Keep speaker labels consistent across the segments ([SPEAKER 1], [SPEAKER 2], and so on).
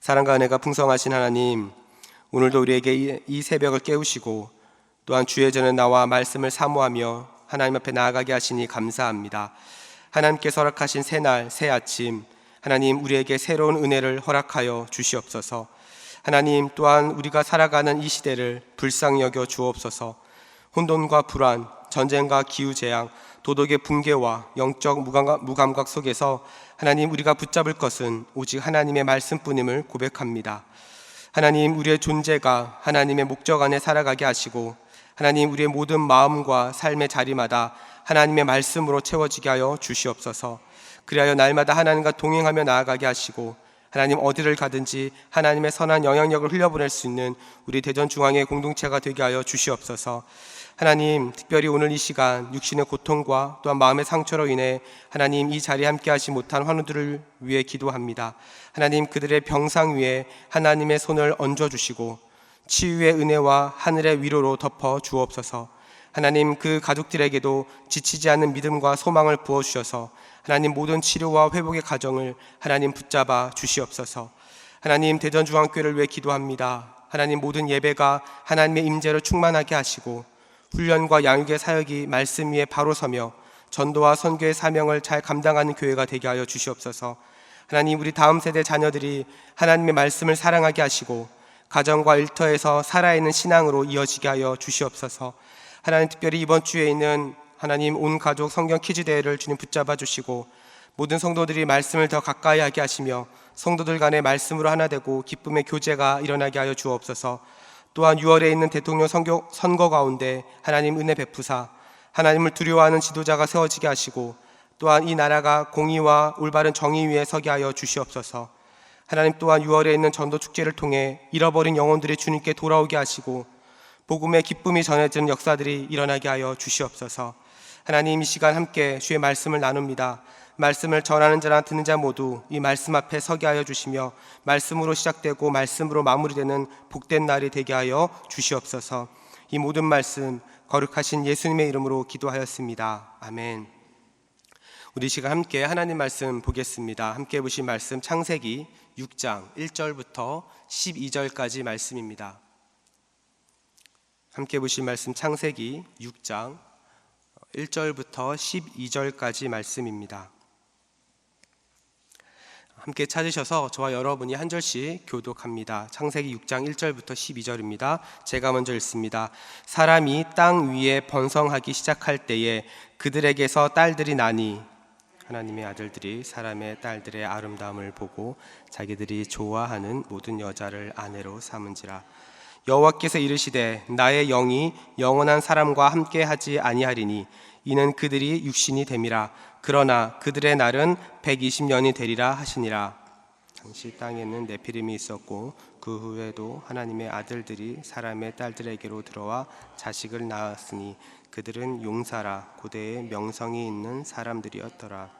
[SPEAKER 1] 사랑과 은혜가 풍성하신 하나님, 오늘도 우리에게 이- 이 새벽을 깨우시고 또한 주의 전에 나와 말씀을 사모하며 하나님 앞에 나아가게 하시니 감사합니다. 하나님께서 허락하신 새날, 새 아침, 하나님 우리에게 새로운 은혜를 허락하여 주시옵소서. 하나님 또한 우리가 살아가는 이 시대를 불쌍히 여겨 주옵소서. 혼돈과 불안, 전쟁과 기후 재앙, 도덕의 붕괴와 영적 무감각 속에서 하나님 우리가 붙잡을 것은 오직 하나님의 말씀뿐임을 고백합니다. 하나님 우리의 존재가 하나님의 목적 안에 살아가게 하시고 하나님 우리의 모든 마음과 삶의 자리마다 하나님의 말씀으로 채워지게 하여 주시옵소서. 그리하여 날마다 하나님과 동행하며 나아가게 하시고 하나님 어디를 가든지 하나님의 선한 영향력을 흘려보낼 수 있는 우리 대전 중앙의 공동체가 되게 하여 주시옵소서. 하나님 특별히 오늘 이 시간 육신의 고통과 또한 마음의 상처로 인해 하나님 이 자리에 함께하지 못한 환우들을 위해 기도합니다. 하나님 그들의 병상 위에 하나님의 손을 얹어 주시고 치유의 은혜와 하늘의 위로로 덮어 주옵소서. 하나님 그 가족들에게도 지치지 않는 믿음과 소망을 부어 주셔서 하나님 모든 치료와 회복의 과정을 하나님 붙잡아 주시옵소서. 하나님 대전중앙교회를 위해 기도합니다. 하나님 모든 예배가 하나님의 임재로 충만하게 하시고 훈련과 양육의 사역이 말씀 위에 바로 서며 전도와 선교의 사명을 잘 감당하는 교회가 되게 하여 주시옵소서. 하나님 우리 다음 세대 자녀들이 하나님의 말씀을 사랑하게 하시고 가정과 일터에서 살아있는 신앙으로 이어지게 하여 주시옵소서. 하나님 특별히 이번 주에 있는 하나님 온 가족 성경 퀴즈 대회를 주님 붙잡아 주시고 모든 성도들이 말씀을 더 가까이 하게 하시며 성도들 간의 말씀으로 하나 되고 기쁨의 교제가 일어나게 하여 주옵소서. 또한 6월에 있는 대통령 선교, 선거 가운데 하나님 은혜 베푸사 하나님을 두려워하는 지도자가 세워지게 하시고 또한 이 나라가 공의와 올바른 정의 위에 서게 하여 주시옵소서. 하나님 또한 6월에 있는 전도 축제를 통해 잃어버린 영혼들이 주님께 돌아오게 하시고 복음의 기쁨이 전해지는 역사들이 일어나게 하여 주시옵소서. 하나님 이 시간 함께 주의 말씀을 나눕니다. 말씀을 전하는 자나 듣는 자 모두 이 말씀 앞에 서게 하여 주시며 말씀으로 시작되고 말씀으로 마무리되는 복된 날이 되게 하여 주시옵소서. 이 모든 말씀 거룩하신 예수님의 이름으로 기도하였습니다. 아멘. 우리 이 시간 함께 하나님 말씀 보겠습니다. 함께 보신 말씀 창세기 6장 1절부터 12절까지 말씀입니다. 함께 보신 말씀 창세기 6장 1절부터 12절까지 말씀입니다. 함께 찾으셔서 저와 여러분이 한 절씩 교독합니다. 창세기 6장 1절부터 12절입니다. 제가 먼저 읽습니다. 사람이 땅 위에 번성하기 시작할 때에 그들에게서 딸들이 나니 하나님의 아들들이 사람의 딸들의 아름다움을 보고 자기들이 좋아하는 모든 여자를 아내로 삼은지라 여호와께서 이르시되 나의 영이 영원한 사람과 함께 하지 아니하리니 이는 그들이 육신이 됨이라. 그러나 그들의 날은 120년이 되리라 하시니라. 당시 땅에는 네피림이 있었고 그 후에도 하나님의 아들들이 사람의 딸들에게로 들어와 자식을 낳았으니 그들은 용사라. 고대의 명성이 있는 사람들이었더라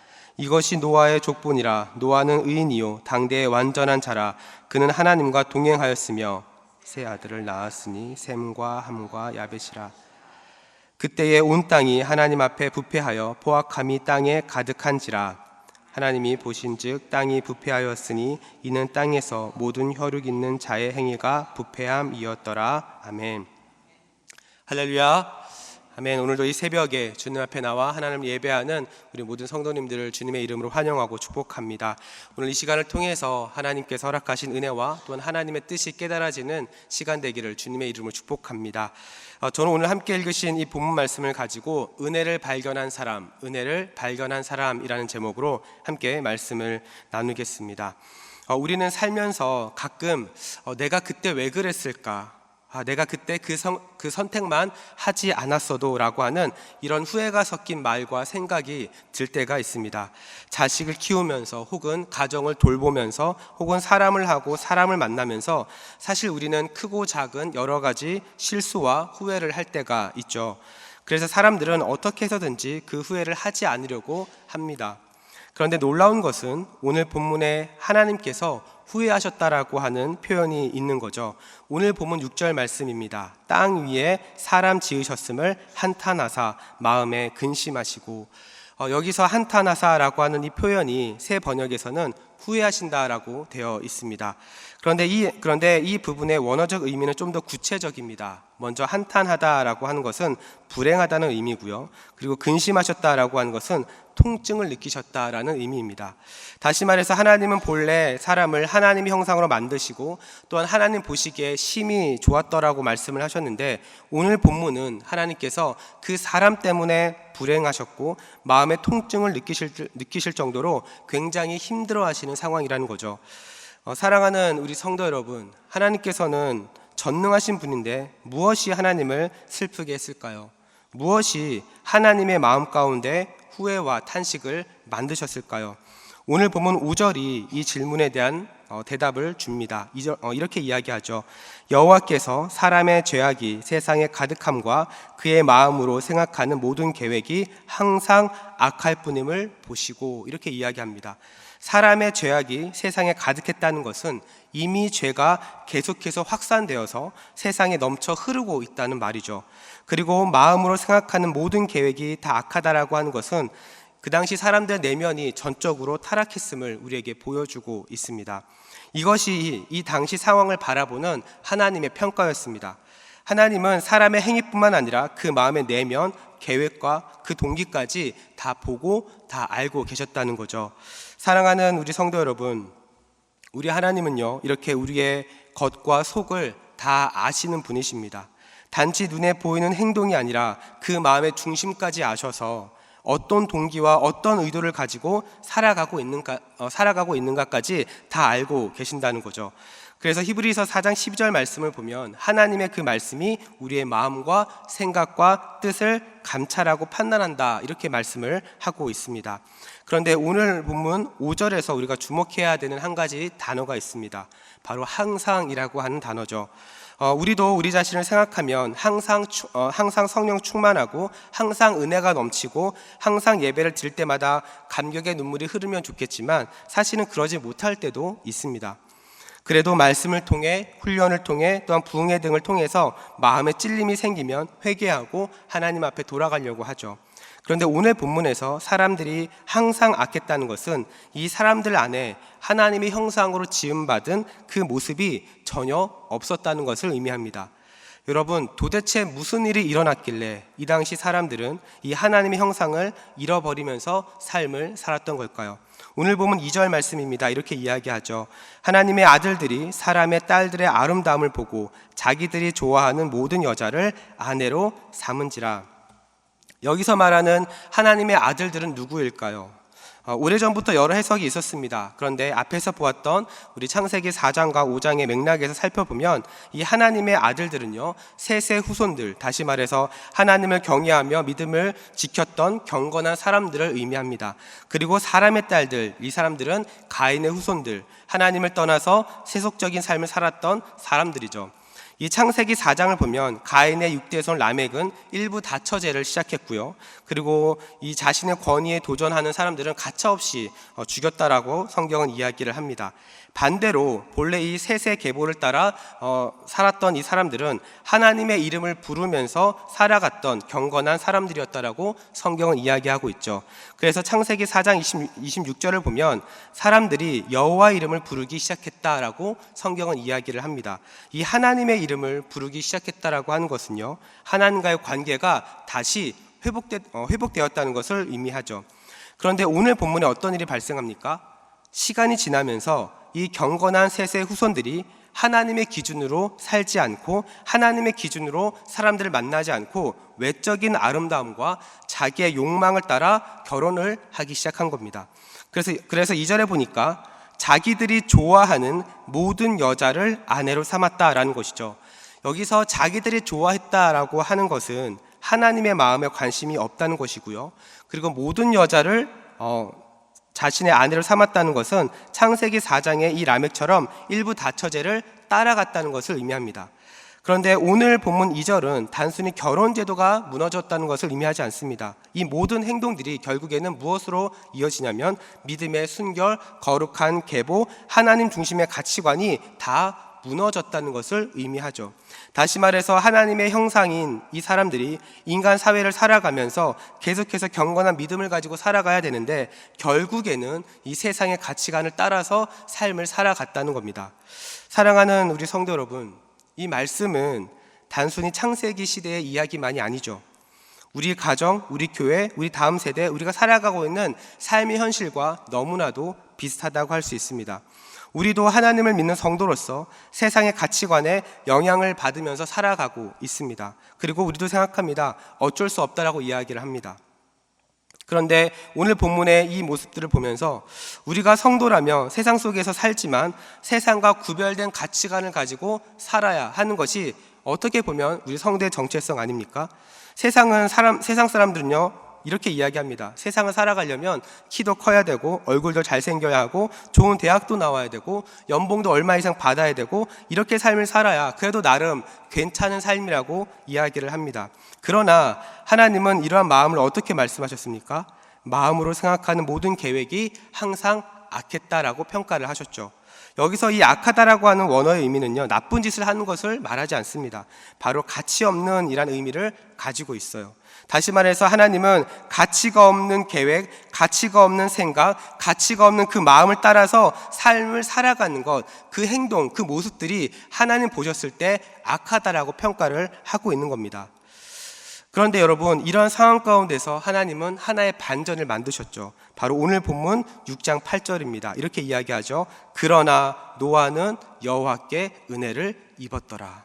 [SPEAKER 1] 이것이 노아의 족본이라 노아는 의인이요 당대의 완전한 자라 그는 하나님과 동행하였으며 세 아들을 낳았으니 셈과 함과 야벳이라. 그때에 온 땅이 하나님 앞에 부패하여 포악함이 땅에 가득한지라. 하나님이 보신즉 땅이 부패하였으니 이는 땅에서 모든 혈육 있는 자의 행위가 부패함이었더라. 아멘. 할렐루야 아멘. 오늘도 이 새벽에 주님 앞에 나와 하나님을 예배하는 우리 모든 성도님들을 주님의 이름으로 환영하고 축복합니다. 오늘 이 시간을 통해서 하나님께서 허락하신 은혜와 또한 하나님의 뜻이 깨달아지는 시간 되기를 주님의 이름으로 축복합니다. 어, 저는 오늘 함께 읽으신 이 본문 말씀을 가지고 은혜를 발견한 사람, 은혜를 발견한 사람이라는 제목으로 함께 말씀을 나누겠습니다. 어, 우리는 살면서 가끔 어, 내가 그때 왜 그랬을까? 아, 내가 그때 그, 성, 그 선택만 하지 않았어도 라고 하는 이런 후회가 섞인 말과 생각이 들 때가 있습니다. 자식을 키우면서 혹은 가정을 돌보면서 혹은 사람을 하고 사람을 만나면서 사실 우리는 크고 작은 여러 가지 실수와 후회를 할 때가 있죠. 그래서 사람들은 어떻게 해서든지 그 후회를 하지 않으려고 합니다. 그런데 놀라운 것은 오늘 본문에 하나님께서 후회하셨다라고 하는 표현이 있는 거죠. 오늘 본문 6절 말씀입니다. 땅 위에 사람 지으셨음을 한탄하사 마음에 근심하시고 어, 여기서 한탄하사라고 하는 이 표현이 새 번역에서는 후회하신다라고 되어 있습니다. 그런데 이 그런데 이 부분의 원어적 의미는 좀 더 구체적입니다. 먼저 한탄하다라고 하는 것은 불행하다는 의미고요. 그리고 근심하셨다라고 하는 것은 통증을 느끼셨다라는 의미입니다. 다시 말해서 하나님은 본래 사람을 하나님의 형상으로 만드시고 또한 하나님 보시기에 심히 좋았더라고 말씀을 하셨는데 오늘 본문은 하나님께서 그 사람 때문에 불행하셨고 마음의 통증을 느끼실 느끼실 정도로 굉장히 힘들어 하시는 상황이라는 거죠. 어, 사랑하는 우리 성도 여러분, 하나님께서는 전능하신 분인데 무엇이 하나님을 슬프게 했을까요? 무엇이 하나님의 마음 가운데 후회와 탄식을 만드셨을까요? 오늘 보면 5절이 이 질문에 대한 어, 대답을 줍니다. 어, 이렇게 이야기하죠. 여호와께서 사람의 죄악이 세상에 가득함과 그의 마음으로 생각하는 모든 계획이 항상 악할 뿐임을 보시고 이렇게 이야기합니다. 사람의 죄악이 세상에 가득했다는 것은 이미 죄가 계속해서 확산되어서 세상에 넘쳐 흐르고 있다는 말이죠. 그리고 마음으로 생각하는 모든 계획이 다 악하다라고 하는 것은 그 당시 사람들 내면이 전적으로 타락했음을 우리에게 보여주고 있습니다. 이것이 이 당시 상황을 바라보는 하나님의 평가였습니다. 하나님은 사람의 행위뿐만 아니라 그 마음의 내면, 계획과 그 동기까지 다 보고 다 알고 계셨다는 거죠. 사랑하는 우리 성도 여러분, 우리 하나님은요, 이렇게 우리의 겉과 속을 다 아시는 분이십니다. 단지 눈에 보이는 행동이 아니라 그 마음의 중심까지 아셔서 어떤 동기와 어떤 의도를 가지고 살아가고 있는가, 어, 살아가고 있는가까지 다 알고 계신다는 거죠. 그래서 히브리서 4장 12절 말씀을 보면 하나님의 그 말씀이 우리의 마음과 생각과 뜻을 감찰하고 판단한다 이렇게 말씀을 하고 있습니다. 그런데 오늘 본문 5절에서 우리가 주목해야 되는 한 가지 단어가 있습니다. 바로 항상이라고 하는 단어죠. 어, 우리도 우리 자신을 생각하면 항상 어, 항상 성령 충만하고 항상 은혜가 넘치고 항상 예배를 드릴 때마다 감격의 눈물이 흐르면 좋겠지만 사실은 그러지 못할 때도 있습니다. 그래도 말씀을 통해 훈련을 통해 또한 부흥회 등을 통해서 마음에 찔림이 생기면 회개하고 하나님 앞에 돌아가려고 하죠. 그런데 오늘 본문에서 사람들이 항상 악했다는 것은 이 사람들 안에 하나님의 형상으로 지음받은 그 모습이 전혀 없었다는 것을 의미합니다. 여러분, 도대체 무슨 일이 일어났길래 이 당시 사람들은 이 하나님의 형상을 잃어버리면서 삶을 살았던 걸까요? 오늘 보면 2절 말씀입니다. 이렇게 이야기하죠. 하나님의 아들들이 사람의 딸들의 아름다움을 보고 자기들이 좋아하는 모든 여자를 아내로 삼은지라. 여기서 말하는 하나님의 아들들은 누구일까요? 어, 오래전부터 여러 해석이 있었습니다. 그런데 앞에서 보았던 우리 창세기 4장과 5장의 맥락에서 살펴보면 이 하나님의 아들들은요, 셋의 후손들, 다시 말해서 하나님을 경외하며 믿음을 지켰던 경건한 사람들을 의미합니다. 그리고 사람의 딸들, 이 사람들은 가인의 후손들, 하나님을 떠나서 세속적인 삶을 살았던 사람들이죠. 이 창세기 4장을 보면 가인의 육대손 라멕은 일부 다처제를 시작했고요. 그리고 이 자신의 권위에 도전하는 사람들은 가차없이 어, 죽였다라고 성경은 이야기를 합니다. 반대로 본래 이 셋의 계보를 따라 어, 살았던 이 사람들은 하나님의 이름을 부르면서 살아갔던 경건한 사람들이었다라고 성경은 이야기하고 있죠. 그래서 창세기 4장 20, 26절을 보면 사람들이 여호와 이름을 부르기 시작했다라고 성경은 이야기를 합니다. 이 하나님의 이름을 부르기 시작했다라고 하는 것은요 하나님과의 관계가 다시 어, 회복되었다는 것을 의미하죠. 그런데 오늘 본문에 어떤 일이 발생합니까? 시간이 지나면서 이 경건한 셋의 후손들이 하나님의 기준으로 살지 않고 하나님의 기준으로 사람들을 만나지 않고 외적인 아름다움과 자기의 욕망을 따라 결혼을 하기 시작한 겁니다. 그래서 그래서 이절에 보니까 자기들이 좋아하는 모든 여자를 아내로 삼았다라는 것이죠. 여기서 자기들이 좋아했다라고 하는 것은 하나님의 마음에 관심이 없다는 것이고요. 그리고 모든 여자를 어, 자신의 아내로 삼았다는 것은 창세기 4장의 이 라멕처럼 일부 다처제를 따라갔다는 것을 의미합니다. 그런데 오늘 본문 2절은 단순히 결혼 제도가 무너졌다는 것을 의미하지 않습니다. 이 모든 행동들이 결국에는 무엇으로 이어지냐면 믿음의 순결, 거룩한 계보, 하나님 중심의 가치관이 다 무너졌다는 것을 의미하죠. 다시 말해서 하나님의 형상인 이 사람들이 인간 사회를 살아가면서 계속해서 경건한 믿음을 가지고 살아가야 되는데 결국에는 이 세상의 가치관을 따라서 삶을 살아갔다는 겁니다. 사랑하는 우리 성도 여러분, 이 말씀은 단순히 창세기 시대의 이야기만이 아니죠. 우리 가정, 우리 교회, 우리 다음 세대, 우리가 살아가고 있는 삶의 현실과 너무나도 비슷하다고 할 수 있습니다. 우리도 하나님을 믿는 성도로서 세상의 가치관에 영향을 받으면서 살아가고 있습니다. 그리고 우리도 생각합니다. 어쩔 수 없다라고 이야기를 합니다. 그런데 오늘 본문의 이 모습들을 보면서 우리가 성도라며 세상 속에서 살지만 세상과 구별된 가치관을 가지고 살아야 하는 것이 어떻게 보면 우리 성도의 정체성 아닙니까? 세상은 사람 세상 사람들은요 이렇게 이야기합니다. 세상을 살아가려면 키도 커야 되고 얼굴도 잘생겨야 하고 좋은 대학도 나와야 되고 연봉도 얼마 이상 받아야 되고 이렇게 삶을 살아야 그래도 나름 괜찮은 삶이라고 이야기를 합니다. 그러나 하나님은 이러한 마음을 어떻게 말씀하셨습니까? 마음으로 생각하는 모든 계획이 항상 악했다라고 평가를 하셨죠. 여기서 이 악하다라고 하는 원어의 의미는요, 나쁜 짓을 하는 것을 말하지 않습니다. 바로 가치 없는 이란 의미를 가지고 있어요. 다시 말해서 하나님은 가치가 없는 계획, 가치가 없는 생각, 가치가 없는 그 마음을 따라서 삶을 살아가는 것, 그 행동, 그 모습들이 하나님 보셨을 때 악하다라고 평가를 하고 있는 겁니다. 그런데 여러분, 이러한 상황 가운데서 하나님은 하나의 반전을 만드셨죠. 바로 오늘 본문 6장 8절입니다. 이렇게 이야기하죠. 그러나 노아는 여호와께 은혜를 입었더라.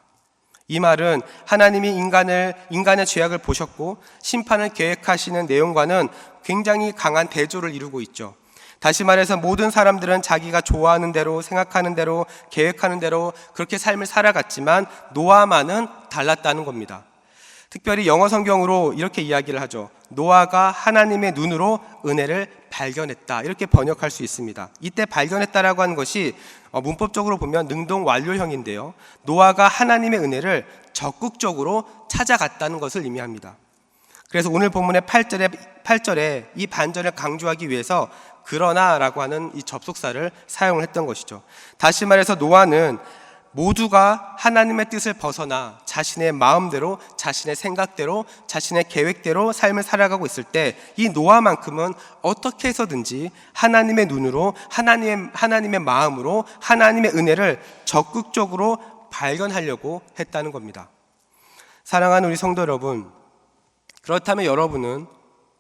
[SPEAKER 1] 이 말은 하나님이 인간을 인간의 죄악을 보셨고 심판을 계획하시는 내용과는 굉장히 강한 대조를 이루고 있죠. 다시 말해서 모든 사람들은 자기가 좋아하는 대로 생각하는 대로 계획하는 대로 그렇게 삶을 살아갔지만 노아만은 달랐다는 겁니다. 특별히 영어 성경으로 이렇게 이야기를 하죠. 노아가 하나님의 눈으로 은혜를 발견했다. 이렇게 번역할 수 있습니다. 이때 발견했다라고 하는 것이 어, 문법적으로 보면 능동 완료형인데요. 노아가 하나님의 은혜를 적극적으로 찾아갔다는 것을 의미합니다. 그래서 오늘 본문의 8절에 8절에 이 반전을 강조하기 위해서 그러나라고 하는 이 접속사를 사용을 했던 것이죠. 다시 말해서 노아는 모두가 하나님의 뜻을 벗어나 자신의 마음대로, 자신의 생각대로, 자신의 계획대로 삶을 살아가고 있을 때 이 노아만큼은 어떻게 해서든지 하나님의 눈으로, 하나님의, 하나님의 마음으로, 하나님의 은혜를 적극적으로 발견하려고 했다는 겁니다. 사랑하는 우리 성도 여러분, 그렇다면 여러분은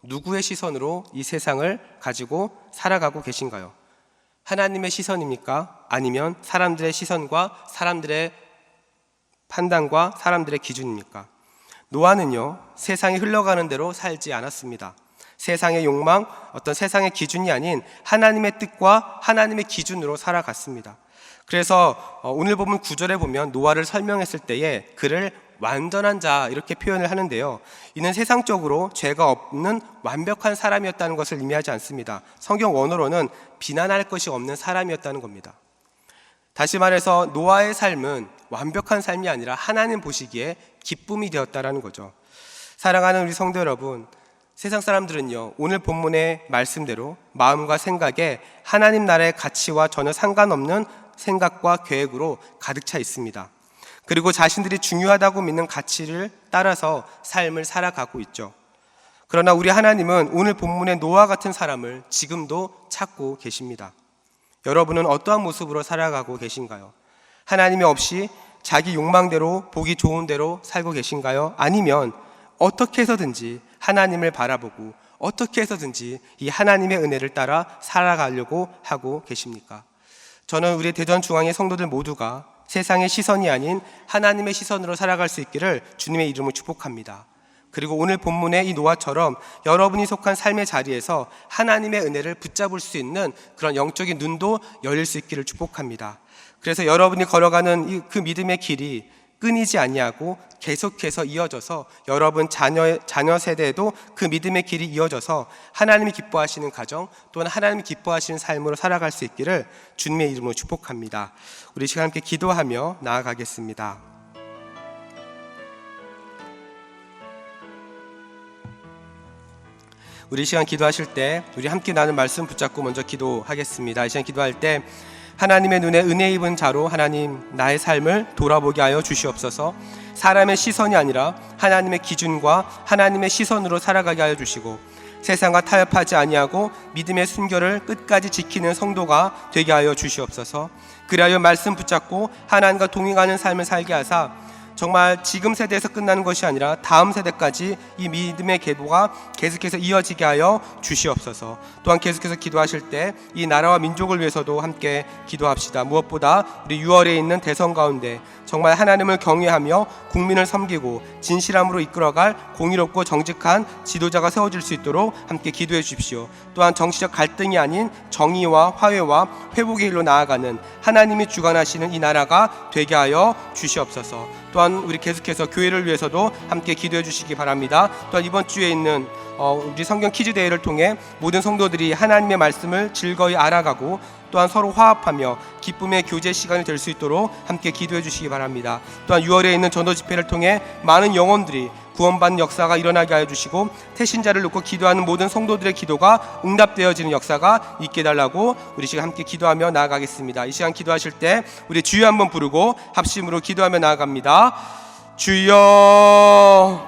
[SPEAKER 1] 누구의 시선으로 이 세상을 가지고 살아가고 계신가요? 하나님의 시선입니까? 아니면 사람들의 시선과 사람들의 판단과 사람들의 기준입니까? 노아는요, 세상이 흘러가는 대로 살지 않았습니다. 세상의 욕망, 어떤 세상의 기준이 아닌 하나님의 뜻과 하나님의 기준으로 살아갔습니다. 그래서 어, 오늘 보면 구절에 보면 노아를 설명했을 때에 그를 완전한 자 이렇게 표현을 하는데요. 이는 세상적으로 죄가 없는 완벽한 사람이었다는 것을 의미하지 않습니다. 성경 원어로는 비난할 것이 없는 사람이었다는 겁니다. 다시 말해서 노아의 삶은 완벽한 삶이 아니라 하나님 보시기에 기쁨이 되었다라는 거죠. 사랑하는 우리 성도 여러분, 세상 사람들은요, 오늘 본문의 말씀대로 마음과 생각에 하나님 나라의 가치와 전혀 상관없는 생각과 계획으로 가득 차 있습니다. 그리고 자신들이 중요하다고 믿는 가치를 따라서 삶을 살아가고 있죠. 그러나 우리 하나님은 오늘 본문의 노아 같은 사람을 지금도 찾고 계십니다. 여러분은 어떠한 모습으로 살아가고 계신가요? 하나님이 없이 자기 욕망대로 보기 좋은 대로 살고 계신가요? 아니면 어떻게 해서든지 하나님을 바라보고 어떻게 해서든지 이 하나님의 은혜를 따라 살아가려고 하고 계십니까? 저는 우리 대전 중앙의 성도들 모두가 세상의 시선이 아닌 하나님의 시선으로 살아갈 수 있기를 주님의 이름으로 축복합니다. 그리고 오늘 본문의 이 노아처럼 여러분이 속한 삶의 자리에서 하나님의 은혜를 붙잡을 수 있는 그런 영적인 눈도 열릴 수 있기를 축복합니다. 그래서 여러분이 걸어가는 그 믿음의 길이 끊이지 아니하고 계속해서 이어져서 여러분 자녀 자녀 세대에도 그 믿음의 길이 이어져서 하나님이 기뻐하시는 가정 또는 하나님이 기뻐하시는 삶으로 살아갈 수 있기를 주님의 이름으로 축복합니다. 우리 시간 함께 기도하며 나아가겠습니다. 우리 이 시간 기도하실 때 우리 함께 나눈 말씀 붙잡고 먼저 기도하겠습니다. 이 시간 기도할 때 하나님의 눈에 은혜 입은 자로 하나님 나의 삶을 돌아보게 하여 주시옵소서. 사람의 시선이 아니라 하나님의 기준과 하나님의 시선으로 살아가게 하여 주시고 세상과 타협하지 아니하고 믿음의 순결을 끝까지 지키는 성도가 되게 하여 주시옵소서. 그리하여 말씀 붙잡고 하나님과 동행하는 삶을 살게 하사 정말 지금 세대에서 끝나는 것이 아니라 다음 세대까지 이 믿음의 계보가 계속해서 이어지게 하여 주시옵소서. 또한 계속해서 기도하실 때 이 나라와 민족을 위해서도 함께 기도합시다. 무엇보다 우리 6월에 있는 대선 가운데 정말 하나님을 경외하며 국민을 섬기고 진실함으로 이끌어갈 공의롭고 정직한 지도자가 세워질 수 있도록 함께 기도해 주십시오. 또한 정치적 갈등이 아닌 정의와 화해와 회복의 길로 나아가는 하나님이 주관하시는 이 나라가 되게 하여 주시옵소서. 또한 우리 계속해서 교회를 위해서도 함께 기도해 주시기 바랍니다. 또한 이번 주에 있는 어, 우리 성경 퀴즈 대회를 통해 모든 성도들이 하나님의 말씀을 즐거이 알아가고 또한 서로 화합하며 기쁨의 교제 시간이 될 수 있도록 함께 기도해 주시기 바랍니다. 또한 6월에 있는 전도 집회를 통해 많은 영혼들이 구원받는 역사가 일어나게 하여 주시고 태신자를 놓고 기도하는 모든 성도들의 기도가 응답되어지는 역사가 있게 달라고 우리 시간 함께 기도하며 나아가겠습니다. 이 시간 기도하실 때 우리 주여 한번 부르고 합심으로 기도하며 나아갑니다. 주여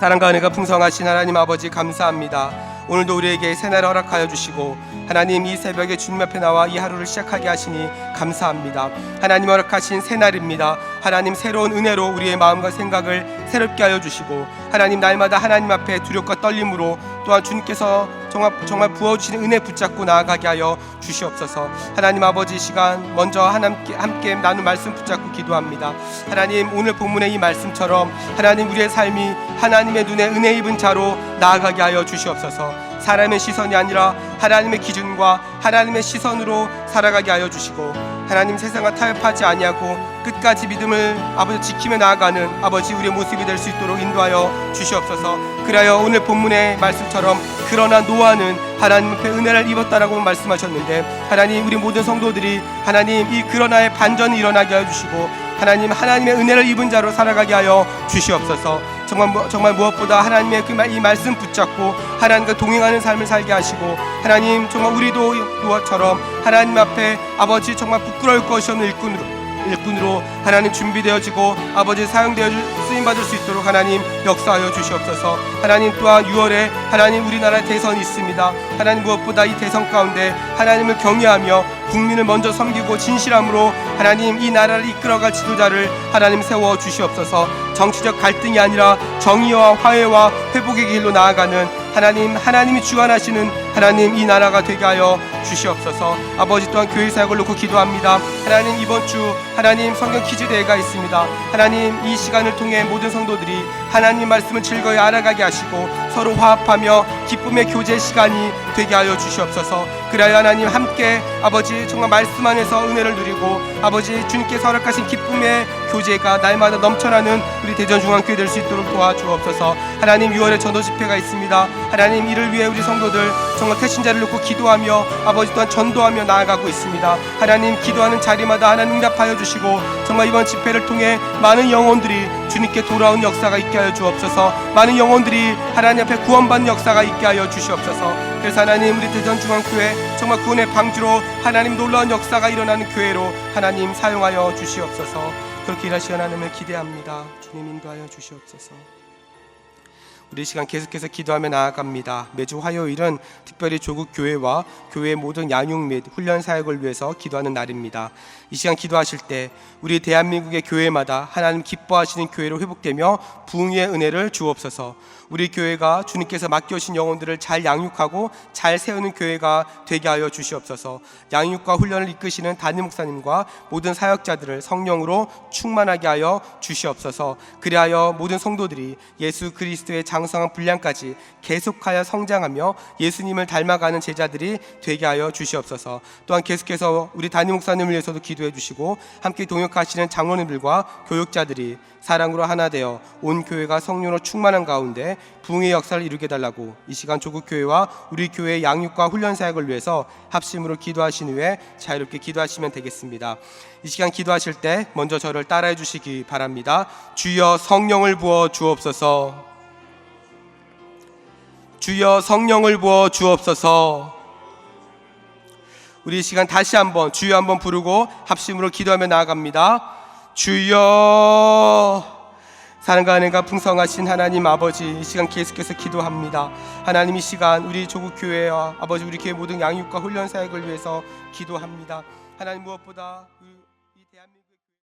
[SPEAKER 1] 사랑과 은혜가 풍성하신 하나님 아버지 감사합니다. 오늘도 우리에게 새날을 허락하여 주시고 하나님 이 새벽에 주님 앞에 나와 이 하루를 시작하게 하시니 감사합니다. 하나님 허락하신 새날입니다. 하나님 새로운 은혜로 우리의 마음과 생각을 새롭게 하여 주시고 하나님 날마다 하나님 앞에 두렵과 떨림으로 또한 주님께서 정말, 정말 부어주시는 은혜 붙잡고 나아가게 하여 주시옵소서. 하나님 아버지 이 시간 먼저 하나님께 함께 나눈 말씀 붙잡고 기도합니다. 하나님 오늘 본문의 이 말씀처럼 하나님 우리의 삶이 하나님의 눈에 은혜 입은 자로 나아가게 하여 주시옵소서. 사람의 시선이 아니라 하나님의 기준과 하나님의 시선으로 살아가게 하여 주시고 하나님 세상과 타협하지 아니하고 끝까지 믿음을 아버지 지키며 나아가는 아버지 우리의 모습이 될 수 있도록 인도하여 주시옵소서. 그리하여 오늘 본문의 말씀처럼 그러나 노아는 하나님 앞에 은혜를 입었다라고 말씀하셨는데 하나님 우리 모든 성도들이 하나님 이 그러나의 반전이 일어나게 하여 주시고 하나님 하나님의 은혜를 입은 자로 살아가게 하여 주시옵소서. 정말 무- 정말 무엇보다 하나님의 그 이 말씀 붙잡고 하나님과 동행하는 삶을 살게 하시고 하나님 정말 우리도 노아처럼 하나님 앞에 아버지 정말 부끄러울 것이 없는 일꾼으로 일꾼으로 하나님 준비되어지고 아버지 사용되어 쓰임 받을 수 있도록 하나님 역사하여 주시옵소서. 하나님 또한 6월에 하나님 우리나라 대선이 있습니다. 하나님 무엇보다 이 대선 가운데 하나님을 경외하며 국민을 먼저 섬기고 진실함으로 하나님 이 나라를 이끌어갈 지도자를 하나님 세워 주시옵소서. 정치적 갈등이 아니라 정의와 화해와 회복의 길로 나아가는 하나님 하나님이 주관하시는 하나님 이 나라가 되게 하여 주시옵소서. 아버지 또한 교회 사역을 놓고 기도합니다. 하나님 이번 주 하나님 성경 퀴즈 대회가 있습니다. 하나님 이 시간을 통해 모든 성도들이 하나님 말씀을 즐거이 알아가게 하시고 서로 화합하며 기쁨의 교제 시간이 되게 하여 주시옵소서. 그래야 하나님 함께 아버지 정말 말씀 안에서 은혜를 누리고 아버지 주님께서 허락하신 기쁨의 교제가 날마다 넘쳐나는 우리 대전중앙교회 될 수 있도록 도와주옵소서. 하나님 6월에 전도 집회가 있습니다. 하나님 이를 위해 우리 성도들 정말 태신자를 놓고 기도하며 아버지 또한 전도하며 나아가고 있습니다. 하나님 기도하는 자리마다 하나님 응답하여 주시고 정말 이번 집회를 통해 많은 영혼들이 주님께 돌아온 역사가 있게 하여 주옵소서. 많은 영혼들이 하나님 앞에 구원받는 역사가 있게 하여 주시옵소서. 그래서 하나님 우리 대전중앙교회 정말 구원의 방주로 하나님 놀라운 역사가 일어나는 교회로 하나님 사용하여 주시옵소서. 그렇게 일하시 하나님을 기대합니다. 주님 인도하여 주시옵소서. 우리 이 시간 계속해서 기도하며 나아갑니다. 매주 화요일은 특별히 조국 교회와 교회의 모든 양육 및 훈련 사역을 위해서 기도하는 날입니다. 이 시간 기도하실 때 우리 대한민국의 교회마다 하나님 기뻐하시는 교회로 회복되며 부흥의 은혜를 주옵소서. 우리 교회가 주님께서 맡겨주신 영혼들을 잘 양육하고 잘 세우는 교회가 되게 하여 주시옵소서. 양육과 훈련을 이끄시는 담임 목사님과 모든 사역자들을 성령으로 충만하게 하여 주시옵소서. 그리하여 모든 성도들이 예수 그리스도의 장성한 분량까지 계속하여 성장하며 예수님을 닮아가는 제자들이 되게 하여 주시옵소서. 또한 계속해서 우리 담임 목사님을 위해서도 기도 해 주시고 함께 동역하시는 장로님들과 교육자들이 사랑으로 하나 되어 온 교회가 성령으로 충만한 가운데 부흥의 역사를 이루게 달라고 이 시간 조국 교회와 우리 교회의 양육과 훈련 사역을 위해서 합심으로 기도하신 후에 자유롭게 기도하시면 되겠습니다. 이 시간 기도하실 때 먼저 저를 따라해 주시기 바랍니다. 주여 성령을 부어 주옵소서. 주여 성령을 부어 주옵소서. 우리 이 시간 다시 한번 주여 한번 부르고 합심으로 기도하며 나아갑니다. 주여 사랑과 은혜가 풍성하신 하나님 아버지 이 시간 계속해서 기도합니다. 하나님 이 시간 우리 조국 교회와 아버지 우리 교회 모든 양육과 훈련 사역을 위해서 기도합니다. 하나님 무엇보다 그